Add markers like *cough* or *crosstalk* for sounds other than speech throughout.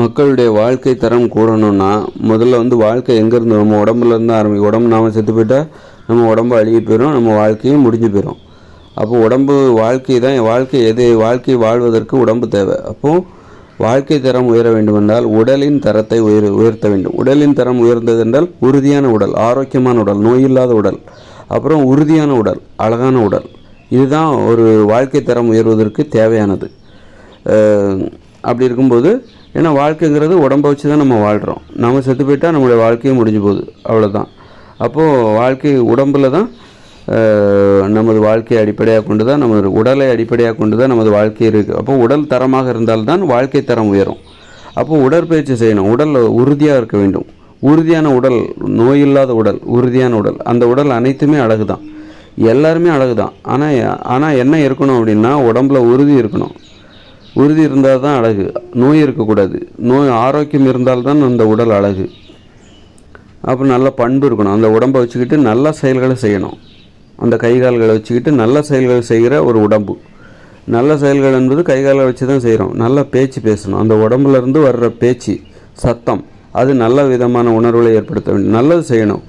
மக்களுடைய வாழ்க்கை தரம் கூடணும்னா முதல்ல வந்து வாழ்க்கை எங்கேருந்து நம்ம உடம்புலேருந்து ஆரம்பிக்கும். உடம்பு நாம செத்து போயிட்டால் நம்ம உடம்பு அழுகி போயிடும் நம்ம வாழ்க்கையும் முடிஞ்சு போயிடும் அப்போ உடம்பு வாழ்க்கை தான் வாழ்க்கை எது வாழ்க்கை வாழ்வதற்கு உடம்பு தேவை. அப்போது வாழ்க்கை தரம் உயர வேண்டுமென்றால் உடலின் தரத்தை உயர் உயர்த்த வேண்டும். உடலின் தரம் உயர்ந்தது என்றால் உறுதியான உடல் ஆரோக்கியமான உடல் நோயில்லாத உடல். அப்புறம் உறுதியான உடல் அழகான உடல். இதுதான் ஒரு வாழ்க்கை தரம் உயர்வதற்கு தேவையானது. அப்படி இருக்கும்போது ஏன்னா வாழ்க்கைங்கிறது உடம்பை வச்சு தான் நம்ம வாழ்கிறோம் நம்ம செத்து போயிட்டால் நம்மளுடைய வாழ்க்கையும் முடிஞ்சு போகுது. அவ்வளோதான் அப்போது வாழ்க்கை உடம்பில் தான் நமது வாழ்க்கையை அடிப்படையாக கொண்டு தான் நமது உடலை அடிப்படையாக கொண்டு தான் நமது வாழ்க்கை இருக்குது அப்போது உடல் தரமாக இருந்தால்தான் வாழ்க்கை தரம் உயரும். அப்போது உடற்பயிற்சி செய்யணும். உடல் உறுதியாக இருக்க வேண்டும். உறுதியான உடல் நோயில்லாத உடல் உறுதியான உடல். அந்த உடல் அனைத்துமே அழகு தான் எல்லாருமே அழகு தான் ஆனால் ஆனால் என்ன இருக்கணும் அப்படின்னா உடம்புல உறுதி இருக்கணும். உறுதி இருந்தால் தான் அழகு. நோய் இருக்கக்கூடாது. நோய் ஆரோக்கியம் இருந்தால்தான் அந்த உடல் அழகு. அப்போ நல்ல பண்பு இருக்கணும். அந்த உடம்பை வச்சுக்கிட்டு நல்ல செயல்களை செய்யணும். அந்த கை கால்களை வச்சுக்கிட்டு நல்ல செயல்கள் செய்கிற ஒரு உடம்பு. நல்ல செயல்கள் என்பது கை காலை வச்சு தான் செய்கிறோம். நல்ல பேச்சு பேசணும். அந்த உடம்புலேருந்து வர்ற பேச்சு சத்தம் அது நல்ல விதமான உணர்வுகளை ஏற்படுத்த வேண்டும். நல்லது செய்யணும்.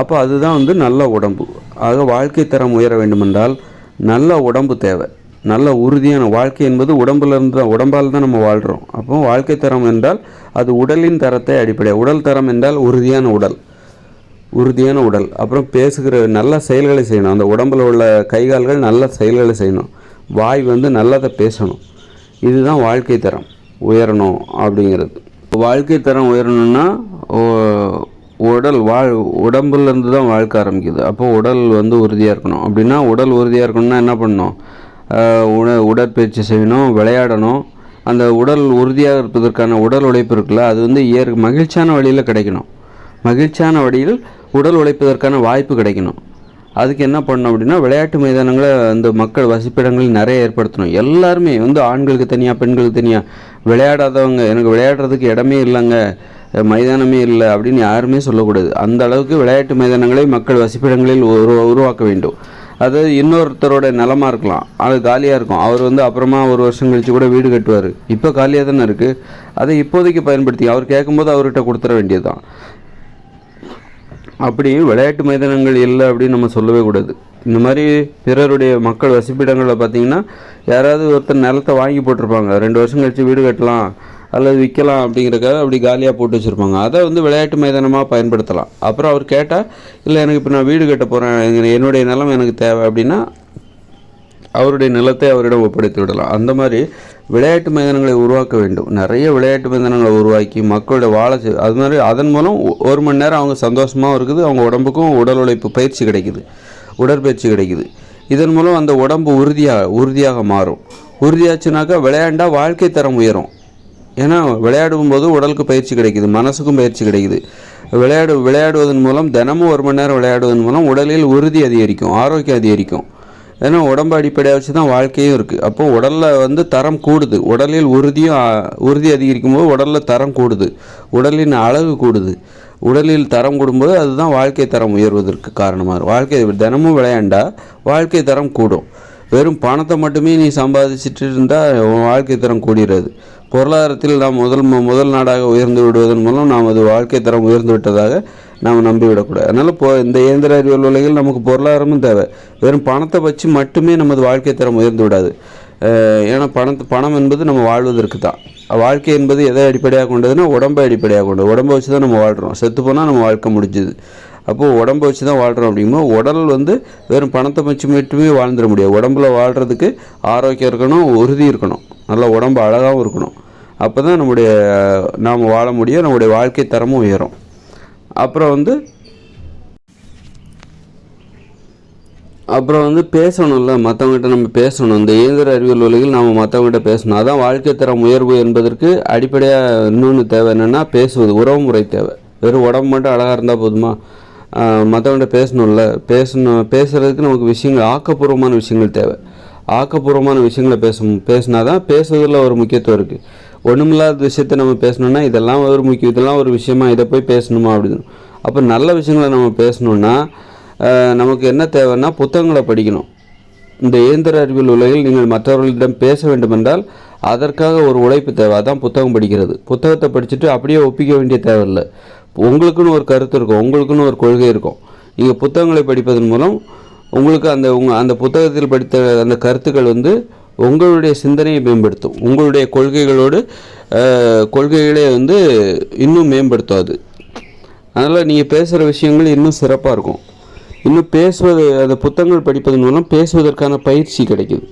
அப்போ அதுதான் வந்து நல்ல உடம்பு. ஆக வாழ்க்கை தரம் உயர வேண்டுமென்றால் நல்ல உடம்பு தேவை. நல்ல உறுதியான வாழ்க்கை என்பது உடம்புல இருந்து தான் உடம்பால் தான் நம்ம வாழ்கிறோம் அப்போ வாழ்க்கை தரம் என்றால் அது உடலின் தரத்தை அடிப்படை உடல் தரம் என்றால் உறுதியான உடல். உறுதியான உடல். அப்புறம் பேசுகிற நல்ல செயல்களை செய்யணும். அந்த உடம்பில் உள்ள கை கால்கள் நல்ல செயல்களை செய்யணும். வாய் வந்து நல்லதை பேசணும். இதுதான் வாழ்க்கை தரம். உயரணும் அப்படிங்கிறது. வாழ்க்கை தரம் உயரணும்னா உடல் வாழ் உடம்புலேருந்து தான் வாழ்க்கை ஆரம்பிக்குது. அப்போ உடல் வந்து உறுதியாக இருக்கணும். அப்படின்னா உடல் உறுதியாக இருக்கணும்னா என்ன பண்ணணும்? உண உடற்பயிற்சி செய்யணும் விளையாடணும். அந்த உடல் உறுதியாக இருப்பதற்கான உடல் உழைப்பு இருக்குல்ல அது வந்து இயற் மகிழ்ச்சியான வழியில் கிடைக்கணும். மகிழ்ச்சியான வழியில் உடல் உழைப்பதற்கான வாய்ப்பு கிடைக்கணும். அதுக்கு என்ன பண்ணணும் அப்படின்னா விளையாட்டு மைதானங்களை அந்த மக்கள் வசிப்பிடங்களில் நிறைய ஏற்படுத்தணும். எல்லாருமே வந்து ஆண்களுக்கு தனியாக பெண்களுக்கு தனியாக விளையாடாதவங்க எனக்கு விளையாடுறதுக்கு இடமே இல்லைங்க மைதானமே இல்லை அப்படின்னு யாருமே சொல்லக்கூடாது. அந்த அளவுக்கு விளையாட்டு மைதானங்களை மக்கள் வசிப்பிடங்களில் உரு உருவாக்க வேண்டும். அது இன்னொருத்தரோட நிலமா இருக்கலாம். அது காலியாக இருக்கும். அவர் வந்து அப்புறமா ஒரு வருஷம் கழிச்சு கூட வீடு கட்டுவார். இப்போ காலியாக தானே இருக்குது அதை இப்போதைக்கு பயன்படுத்தி அவர் கேட்கும்போது அவர்கிட்ட கொடுத்துட வேண்டியது தான் அப்படி விளையாட்டு மைதானங்கள் இல்லை அப்படின்னு நம்ம சொல்லவே கூடாது. இந்த மாதிரி பிறருடைய மக்கள் வசிப்பிடங்களில் பார்த்தீங்கன்னா யாராவது ஒருத்தர் நிலத்தை வாங்கி போட்டிருப்பாங்க. ரெண்டு வருஷம் கழிச்சு வீடு கட்டலாம். அல்லது விற்கலாம் அப்படிங்கிறக்காக அப்படி காலியாக போட்டு வச்சுருப்பாங்க. அதை வந்து விளையாட்டு மைதானமாக பயன்படுத்தலாம். அப்புறம் அவர் கேட்டால் இல்லை எனக்கு இப்போ நான் வீடு கட்ட போகிறேன் என்னுடைய நிலம் எனக்கு தேவை. அப்படின்னா அவருடைய நிலத்தை அவரிடம் ஒப்படைத்து விடலாம். அந்த மாதிரி விளையாட்டு மைதானங்களை உருவாக்க வேண்டும். நிறைய விளையாட்டு மைதானங்களை உருவாக்கி மக்களோட வாழ அது மாதிரி அதன் மூலம் ஒரு மணி நேரம் அவங்க சந்தோஷமாகவும் இருக்குது. அவங்க உடம்புக்கும் உடல் உழைப்பு பயிற்சி கிடைக்குது. உடற்பயிற்சி கிடைக்குது. இதன் மூலம் அந்த உடம்பு உறுதியாக உறுதியாக மாறும். உறுதியாச்சுனாக்கா விளையாண்டா வாழ்க்கை தரம் உயரும். ஏன்னா விளையாடும் போது உடலுக்கு பயிற்சி கிடைக்குது மனசுக்கும் பயிற்சி கிடைக்குது. விளையாடு விளையாடுவதன் மூலம் தினமும் ஒரு மணி நேரம் விளையாடுவதன் மூலம் உடலில் உறுதி அதிகரிக்கும் ஆரோக்கியம் அதிகரிக்கும். ஏன்னா உடம்பு அடிப்படையாக வச்சு தான் வாழ்க்கையும் இருக்குது அப்போ உடலில் வந்து தரம் கூடுது. உடலில் உறுதியும் உறுதி அதிகரிக்கும் போது உடலில் தரம் கூடுது. உடலின் அழகு கூடுது. உடலில் தரம் கூடும்போது அதுதான் வாழ்க்கை தரம் உயர்வதற்கு காரணமாக வாழ்க்கை தினமும் விளையாண்டா வாழ்க்கை தரம் கூடும். வெறும் பணத்தை மட்டுமே நீ சம்பாதிச்சிட்டு இருந்தால் உன் வாழ்க்கை தரம் கூடிடுறது பொருளாதாரத்தில் நாம் முதல் மு- முதல் நாடாக உயர்ந்து விடுவதன் மூலம் நாம் அது வாழ்க்கை தரம் உயர்ந்து விட்டதாக நாம் நம்பிவிடக்கூடாது. அதனால் இப்போ இந்த இயந்திர அறிவியல் உலகில் நமக்கு பொருளாதாரமும் தேவை. வெறும் பணத்தை வச்சு மட்டுமே நமது வாழ்க்கை தரம் உயர்ந்து விடாது. ஏன்னா பணத்து பணம் என்பது நம்ம வாழ்வதற்கு தான். வாழ்க்கை என்பது எதை அடிப்படையாக கொண்டதுன்னா உடம்பை அடிப்படையாக கொண்டது. உடம்பை வச்சு தான் நம்ம வாழ்கிறோம் செத்து போனால் நம்ம வாழ்க்கை முடிஞ்சுது. அப்போது உடம்பை வச்சு தான் வாழ்கிறோம் அப்படிங்கும்போது உடல் வந்து வெறும் பணத்தை வச்சு மட்டுமே வாழ்ந்துட முடியாது. உடம்புல வாழ்கிறதுக்கு ஆரோக்கியம் இருக்கணும் உறுதி இருக்கணும். நல்லா உடம்பு அழகாகவும் இருக்கணும். அப்போ தான் நம்முடைய நாம் வாழ முடியும் நம்முடைய வாழ்க்கை தரமும் உயரும். அப்புறம் வந்து அப்புறம் வந்து பேசணும்ல மற்றவங்ககிட்ட நம்ம பேசணும். இந்த இயந்திர அறிவியல் உலகில் நாம் மற்றவங்ககிட்ட பேசணும். அதான் வாழ்க்கை தரம் உயர்வு என்பதற்கு அடிப்படையாக இன்னொன்று தேவை என்னென்னா பேசுவது உறவு முறை தேவை. வெறும் உடம்பு மட்டும் அழகாக இருந்தால் போதுமா? மற்றவங்கள்ட்ட பேசணும்ல. பேசணும் பேசுகிறதுக்கு நமக்கு விஷயங்கள் ஆக்கப்பூர்வமான விஷயங்கள் தேவை. ஆக்கப்பூர்வமான விஷயங்களை பேசணும் பேசினா தான் பேசுவதில் ஒரு முக்கியத்துவம் இருக்குது ஒன்றுமில்லாத விஷயத்தை நம்ம பேசணும்னா இதெல்லாம் ஒரு முக்கியம் இதெல்லாம் ஒரு விஷயமா இதை போய் பேசணுமா அப்படின்னு. அப்போ நல்ல விஷயங்களை நம்ம பேசணுன்னா நமக்கு என்ன தேவைன்னா புத்தகங்களை படிக்கணும். இந்த இயந்திர அறிவியல் உலகில் நீங்கள் மற்றவர்களிடம் பேச வேண்டுமென்றால் அதற்காக ஒரு உழைப்பு தேவை. அதான் புத்தகம் படிக்கிறது. புத்தகத்தை படிச்சுட்டு அப்படியே ஒப்பிக்க வேண்டிய தேவையில்லை. உங்களுக்குன்னு ஒரு கருத்து இருக்கும். உங்களுக்குன்னு ஒரு கொள்கை இருக்கும். நீங்கள் புத்தகங்களை படிப்பதன் மூலம் உங்களுக்கு அந்த உங்கள் அந்த புத்தகத்தில் படித்த அந்த கருத்துக்கள் வந்து உங்களுடைய சிந்தனையை மேம்படுத்தும். உங்களுடைய கொள்கைகளோடு கொள்கைகளே வந்து இன்னும் மேம்படுத்தும் அது அதனால் நீங்கள் பேசுகிற விஷயங்கள் இன்னும் சிறப்பாக இருக்கும். இன்னும் பேசுவது அந்த புத்தகங்கள் படிப்பதன் மூலம் பேசுவதற்கான பயிற்சி கிடைக்குது.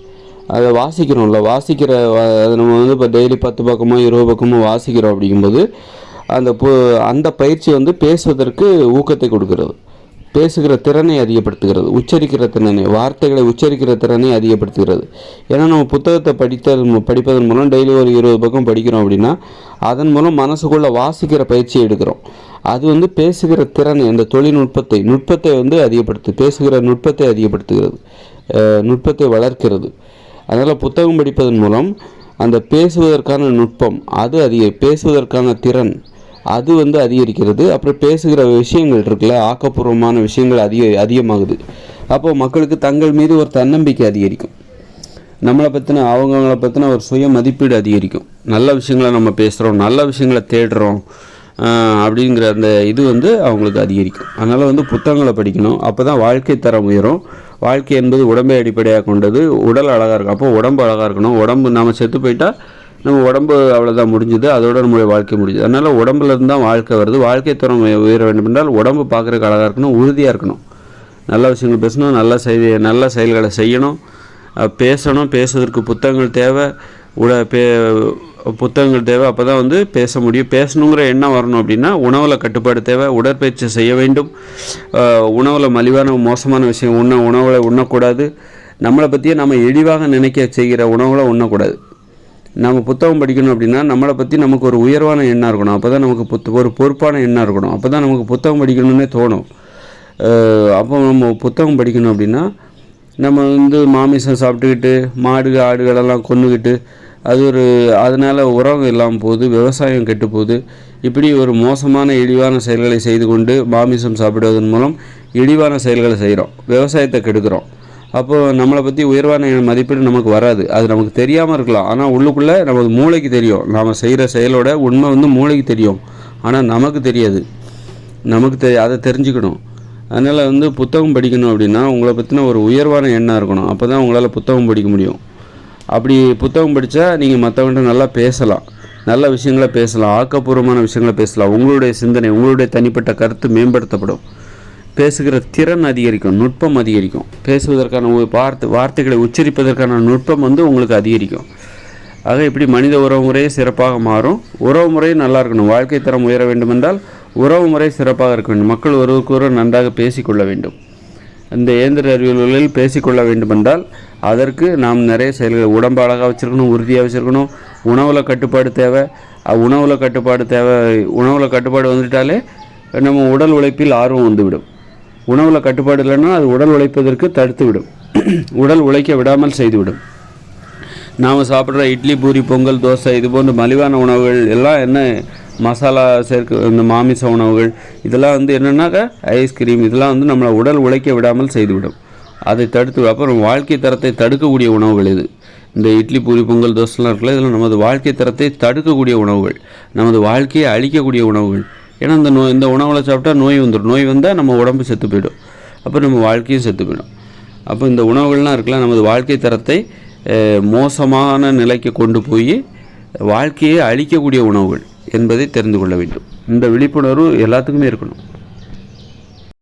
அதை வாசிக்கிறோம்ல வாசிக்கிற அதை நம்ம வந்து இப்போ டெய்லி பத்து பக்கமோ இருபது பக்கமோ வாசிக்கிறோம் அப்படிங்கும்போது அந்த பு அந்த பயிற்சி வந்து பேசுவதற்கு ஊக்கத்தை கொடுக்கிறது. பேசுகிற திறனை அதிகப்படுத்துகிறது உச்சரிக்கிற திறனை வார்த்தைகளை உச்சரிக்கிற திறனை அதிகப்படுத்துகிறது. ஏன்னா நம்ம புத்தகத்தை படித்த படிப்பதன் மூலம் டெய்லி ஒரு இருபது பக்கம் படிக்கிறோம் அப்படின்னா அதன் மூலம் மனசுக்குள்ளே வாசிக்கிற பயிற்சியை எடுக்கிறோம். அது வந்து பேசுகிற திறனை அந்த தொழில்நுட்பத்தை நுட்பத்தை வந்து அதிகப்படுத்து பேசுகிற நுட்பத்தை அதிகப்படுத்துகிறது நுட்பத்தை வளர்க்கிறது. அதனால் புத்தகம் படிப்பதன் மூலம் அந்த பேசுவதற்கான நுட்பம் அது அதிக பேசுவதற்கான திறன் அது வந்து அதிகரிக்கிறது. அப்புறம் பேசுகிற விஷயங்கள் இருக்குல்ல ஆக்கப்பூர்வமான விஷயங்கள் அதிக அதிகமாகுது. அப்போ மக்களுக்கு தங்கள் மீது ஒரு தன்னம்பிக்கை அதிகரிக்கும். நம்மளை பற்றின அவங்கவுங்கள பற்றின ஒரு சுய மதிப்பீடு அதிகரிக்கும். நல்ல விஷயங்களை நம்ம பேசுகிறோம் நல்ல விஷயங்களை தேடுறோம் அப்படிங்கிற அந்த இது வந்து அவங்களுக்கு அதிகரிக்கும். அதனால் வந்து புத்தகங்களை படிக்கணும். அப்போ தான் வாழ்க்கை தரம் உயரும். வாழ்க்கை என்பது உடம்பை அடிப்படையாக கொண்டது. உடல் அழகாக இருக்கும். அப்போ உடம்பு அழகாக இருக்கணும். உடம்பு நம்ம செத்து போயிட்டால் நம்ம உடம்பு அவ்வளோதான் முடிஞ்சுது. அதோட நம்மளுடைய வாழ்க்கை முடிஞ்சுது. அதனால் உடம்புல இருந்து தான் வாழ்க்கை வருது. வாழ்க்கை தரம் உயர வேண்டும் என்றால் உடம்பு பார்க்குறக்கு அழகாக இருக்கணும் உறுதியாக இருக்கணும். நல்ல விஷயங்கள் பேசணும் நல்ல செய்தி நல்ல செயல்களை செய்யணும். பேசணும் பேசுவதற்கு புத்தகங்கள் தேவை. உட பே புத்தகங்கள் தேவை. அப்போ தான் வந்து பேச முடியும். பேசணுங்கிற எண்ணம் வரணும் அப்படின்னா உணவில் கட்டுப்பாடு தேவை. உடற்பயிற்சி செய்ய வேண்டும். உணவில் மலிவான மோசமான விஷயம் உண்ண உணவில் உண்ணக்கூடாது. நம்மளை பற்றியே நம்ம இழிவாக நினைக்க செய்கிற உணவுகளை உண்ணக்கூடாது. நம்ம புத்தகம் படிக்கணும் அப்படின்னா நம்மளை பற்றி நமக்கு ஒரு உயர்வான எண்ணம் இருக்கணும். அப்போ தான் நமக்கு புத்த ஒரு பொறுப்பான எண்ணம் இருக்கணும். அப்போ தான் நமக்கு புத்தகம் படிக்கணும்னே தோணும். அப்போ நம்ம புத்தகம் படிக்கணும் அப்படின்னா நம்ம வந்து மாமிசம் சாப்பிட்டுக்கிட்டு மாடு ஆடுகளெல்லாம் கொண்டுக்கிட்டு அது ஒரு அதனால் உரம் இல்லாமல் போகுது விவசாயம் கெட்டு போகுது. இப்படி ஒரு மோசமான இழிவான செயல்களை செய்து கொண்டு மாமிசம் சாப்பிடுவதன் மூலம் இழிவான செயல்களை செய்கிறோம் விவசாயத்தை கெடுக்கிறோம். அப்போது நம்மளை பற்றி உயர்வான மதிப்பீடு நமக்கு வராது. அது நமக்கு தெரியாமல் இருக்கலாம். ஆனால் உள்ளுக்குள்ளே நமக்கு மூளைக்கு தெரியும். நாம் செய்கிற செயலோட உண்மை வந்து மூளைக்கு தெரியும். ஆனால் நமக்கு தெரியாது. நமக்கு தெ அதை தெரிஞ்சுக்கணும். அதனால் வந்து புத்தகம் படிக்கணும் அப்படின்னா உங்களை பற்றின ஒரு உயர்வான எண்ணம் இருக்கணும். அப்போ தான் உங்களால் புத்தகம் படிக்க முடியும். அப்படி புத்தகம் படித்தா நீங்கள் மற்றவங்கள்ட்ட நல்லா பேசலாம். நல்ல விஷயங்களை பேசலாம். ஆக்கப்பூர்வமான விஷயங்களை பேசலாம். உங்களுடைய சிந்தனை உங்களுடைய தனிப்பட்ட கருத்து மேம்படுத்தப்படும். பேசுகிற திறன் அதிகரிக்கும் நுட்பம் அதிகரிக்கும். பேசுவதற்கான வார்த்தை வார்த்தைகளை உச்சரிப்பதற்கான நுட்பம் வந்து உங்களுக்கு அதிகரிக்கும். ஆக இப்படி மனித உறவு முறையே சிறப்பாக மாறும். உறவு முறை நல்லா இருக்கணும். வாழ்க்கை தரம் உயர வேண்டுமென்றால் உறவு முறை சிறப்பாக இருக்க வேண்டும். மக்கள் ஒருவருக்கு நன்றாக பேசிக்கொள்ள வேண்டும். இந்த இயந்திர அறிவியல்களில் பேசிக்கொள்ள வேண்டுமென்றால் அதற்கு நாம் நிறைய செயல்கள் உடம்பு அழகாக வச்சுருக்கணும் உறுதியாக வச்சுருக்கணும். உணவில் கட்டுப்பாடு தேவை. உணவில் கட்டுப்பாடு தேவை. உணவில் கட்டுப்பாடு வந்துட்டாலே நம்ம உடல் உழைப்பில் ஆர்வம் வந்துவிடும். உணவில் கட்டுப்பாடு இல்லைன்னா அது உடல் உழைப்பதற்கு தடுத்து விடும் *clears throat* உடல் உழைக்க விடாமல் செய்துவிடும். நாம் சாப்பிட்ற இட்லி பூரி பொங்கல் தோசை இது போன்ற மலிவான உணவுகள் எல்லாம் என்ன மசாலா சேர்க்க இந்த மாமிச உணவுகள் இதெல்லாம் வந்து என்னென்னாக்கா ஐஸ்கிரீம் இதெல்லாம் வந்து நம்மளை உடல் உழைக்க விடாமல் செய்துவிடும். அதை தடுத்து அப்புறம் வாழ்க்கை தரத்தை தடுக்கக்கூடிய உணவுகள் இது. இந்த இட்லி பூரி பொங்கல் தோசைலாம் இருக்குல்ல இதில் நமது வாழ்க்கை தரத்தை தடுக்கக்கூடிய உணவுகள். நமது வாழ்க்கையை அழிக்கக்கூடிய உணவுகள். ஏன்னா இந்த நோய் இந்த உணவுகளை சாப்பிட்டா நோய் வந்துடும் நோய் வந்தால் நம்ம உடம்பு செத்து போயிடும். அப்போ நம்ம வாழ்க்கையும் செத்து போயிடும். அப்போ இந்த உணவுகள்லாம் இருக்கலாம் நமது வாழ்க்கை தரத்தை மோசமான நிலைக்கு கொண்டு போய் வாழ்க்கையை அழிக்கக்கூடிய உணவுகள் என்பதை தெரிந்து கொள்ள வேண்டும். இந்த விழிப்புணர்வு எல்லாத்துக்குமே இருக்கணும்.